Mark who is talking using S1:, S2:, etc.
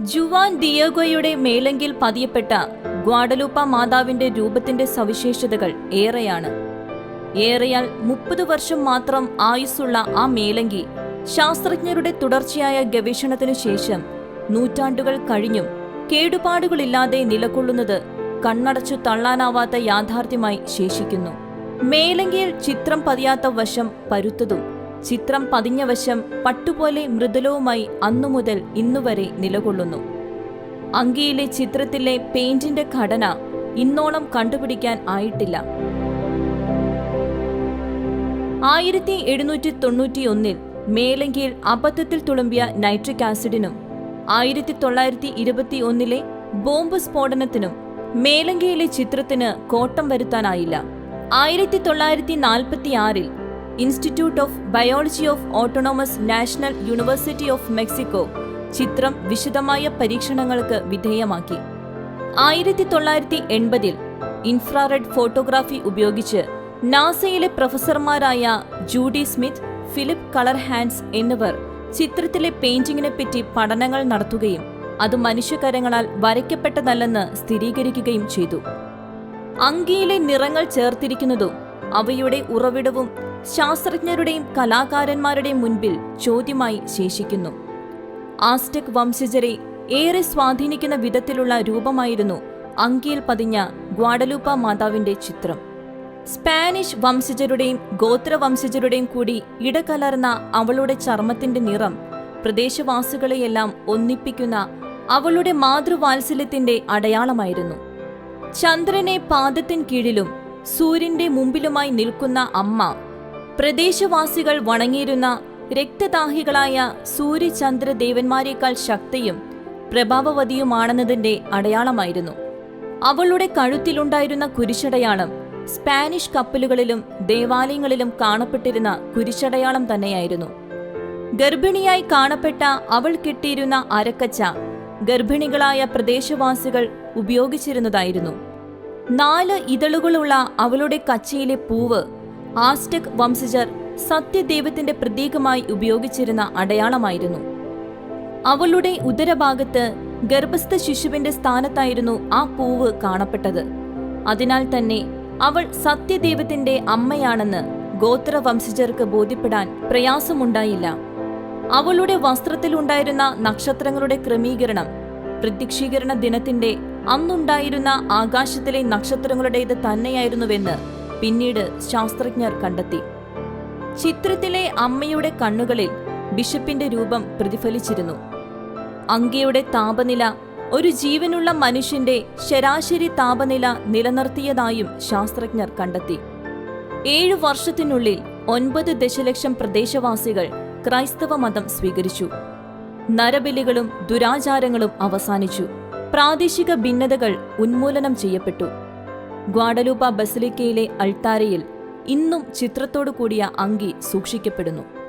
S1: Juan ഡിയോഗോയുടെ മേലങ്കിൽ പതിയപ്പെട്ട ഗ്വാഡലൂപ്പ മാതാവിന്റെ രൂപത്തിന്റെ സവിശേഷതകൾ ഏറെയാണ്. ഏറെയാൽ മുപ്പത് വർഷം മാത്രം ആയുസ്സുള്ള ആ മേലങ്കി ശാസ്ത്രജ്ഞരുടെ തുടർച്ചയായ ഗവേഷണത്തിനു ശേഷം നൂറ്റാണ്ടുകൾ കഴിഞ്ഞും കേടുപാടുകളില്ലാതെ നിലകൊള്ളുന്നത് കണ്ണടച്ചു തള്ളാനാവാത്ത യാഥാർത്ഥ്യമായി ശേഷിക്കുന്നു. മേലങ്കിയിൽ ചിത്രം പതിയാത്ത വശം പരുത്തതും ചിത്രം പതിഞ്ഞ വശം പട്ടുപോലെ മൃദുലവുമായി അന്നുമുതൽ ഇന്നുവരെ നിലകൊള്ളുന്നു. അങ്കിയിലെ ചിത്രത്തിലെ പെയിന്റിന്റെ ഘടന ഇന്നോളം കണ്ടുപിടിക്കാൻ ആയിട്ടില്ല. ആയിരത്തി എഴുന്നൂറ്റി തൊണ്ണൂറ്റിയൊന്നിൽ മേലങ്കിയിൽ അബദ്ധത്തിൽ തുളുമ്പിയ നൈട്രിക് ആസിഡിനും ആയിരത്തി തൊള്ളായിരത്തി ഇരുപത്തി ഒന്നിലെ ബോംബ് സ്ഫോടനത്തിനും മേലങ്കിയിലെ ചിത്രത്തിന് കോട്ടം വരുത്താനായില്ല. ആയിരത്തി തൊള്ളായിരത്തി നാൽപ്പത്തി ആറിൽ institute of biology of autonomous national university of Mexico ചിത്രം വിശദമായ പരീക്ഷണങ്ങൾക്ക് വിധേയമാക്കി. ആയിരത്തി തൊള്ളായിരത്തി എൺപതിൽ ഇൻഫ്രാറെഡ് ഫോട്ടോഗ്രാഫി ഉപയോഗിച്ച് നാസയിലെ പ്രൊഫസർമാരായ Judy Smith Philip colour hands എന്നിവർ ചിത്രത്തിലെ പെയിന്റിങ്ങിനെ പറ്റി പഠനങ്ങൾ നടത്തുകയും അത് മനുഷ്യകരങ്ങളാൽ വരയ്ക്കപ്പെട്ടതല്ലെന്ന് സ്ഥിരീകരിക്കുകയും ചെയ്തു. അങ്കിയിലെ നിറങ്ങൾ ചേർത്തിരിക്കുന്നതും അവയുടെ ഉറവിടവും ശാസ്ത്രജ്ഞരുടെയും കലാകാരന്മാരുടെയും മുൻപിൽ ചോദ്യമായി ശേഷിക്കുന്നു. ആസ്റ്റക് വംശജരെ ഏറെ സ്വാധീനിക്കുന്ന വിധത്തിലുള്ള രൂപമായിരുന്നു അങ്കിയിൽ പതിഞ്ഞ ഗ്വാഡലൂപ്പ മാതാവിന്റെ ചിത്രം. സ്പാനിഷ് വംശജരുടെയും ഗോത്രവംശജരുടെയും കൂടി ഇടകലർന്ന അവളുടെ ചർമ്മത്തിന്റെ നിറം പ്രദേശവാസികളെയെല്ലാം ഒന്നിപ്പിക്കുന്ന അവളുടെ മാതൃവാത്സല്യത്തിന്റെ അടയാളമായിരുന്നു. ചന്ദ്രനെ പാദത്തിൻ കീഴിലും സൂര്യന്റെ മുമ്പിലുമായി നിൽക്കുന്ന അമ്മ. പ്രദേശവാസികൾ വണങ്ങിയിരുന്ന രക്തദാഹികളായ സൂര്യചന്ദ്ര ദേവന്മാരെക്കാൾ ശക്തിയും പ്രഭാവവതിയുമാണെന്നതിന്റെ അടയാളമായിരുന്നു. അവളുടെ കഴുത്തിലുണ്ടായിരുന്ന കുരിശടയാളം സ്പാനിഷ് കപ്പലുകളിലും ദേവാലയങ്ങളിലും കാണപ്പെട്ടിരുന്ന കുരിശടയാളം തന്നെയായിരുന്നു. ഗർഭിണിയായി കാണപ്പെട്ട അവൾ കിട്ടിയിരുന്ന അരക്കച്ച ഗർഭിണികളായ പ്രദേശവാസികൾ ഉപയോഗിച്ചിരുന്നതായിരുന്നു. നാല് ഇതളുകളുള്ള അവളുടെ കച്ചയിലെ പൂവ് ആസ്റ്റക് വംശജർ സത്യദൈവത്തിന്റെ പ്രതീകമായി ഉപയോഗിച്ചിരുന്ന അടയാളമായിരുന്നു. അവളുടെ ഉദരഭാഗത്ത് ഗർഭസ്ഥ ശിശുവിന്റെ സ്ഥാനത്തായിരുന്നു ആ പൂവ് കാണപ്പെട്ടത്. അതിനാൽ തന്നെ അവൾ സത്യദൈവത്തിന്റെ അമ്മയാണെന്ന് ഗോത്ര ഗോത്രവംശജർക്ക് ബോധ്യപ്പെടാൻ പ്രയാസമുണ്ടായില്ല. അവളുടെ വസ്ത്രത്തിലുണ്ടായിരുന്ന നക്ഷത്രങ്ങളുടെ ക്രമീകരണം പ്രത്യക്ഷീകരണ ദിനത്തിന്റെ അന്നുണ്ടായിരുന്ന ആകാശത്തിലെ നക്ഷത്രങ്ങളുടേത് തന്നെയായിരുന്നുവെന്ന് പിന്നീട് ശാസ്ത്രജ്ഞർ കണ്ടെത്തി. ചിത്രത്തിലെ അമ്മയുടെ കണ്ണുകളിൽ ബിഷപ്പിന്റെ രൂപം പ്രതിഫലിച്ചിരുന്നു. അങ്കയുടെ താപനില ഒരു ജീവനുള്ള മനുഷ്യന്റെ ശരാശരി താപനില നിലനിർത്തിയതായും ശാസ്ത്രജ്ഞർ കണ്ടെത്തി. ഏഴു വർഷത്തിനുള്ളിൽ ഒൻപത് ദശലക്ഷം പ്രദേശവാസികൾ ക്രൈസ്തവ മതം സ്വീകരിച്ചു. നരബലികളും ദുരാചാരങ്ങളും അവസാനിച്ചു. പ്രാദേശിക ഭിന്നതകൾ ഉന്മൂലനം ചെയ്യപ്പെട്ടു. ഗ്വാഡലൂപ്പ ബസലിക്കയിലെ അൾത്താരയിൽ ഇന്നും ചിത്രത്തോടു കൂടിയ അങ്കി സൂക്ഷിക്കപ്പെടുന്നു.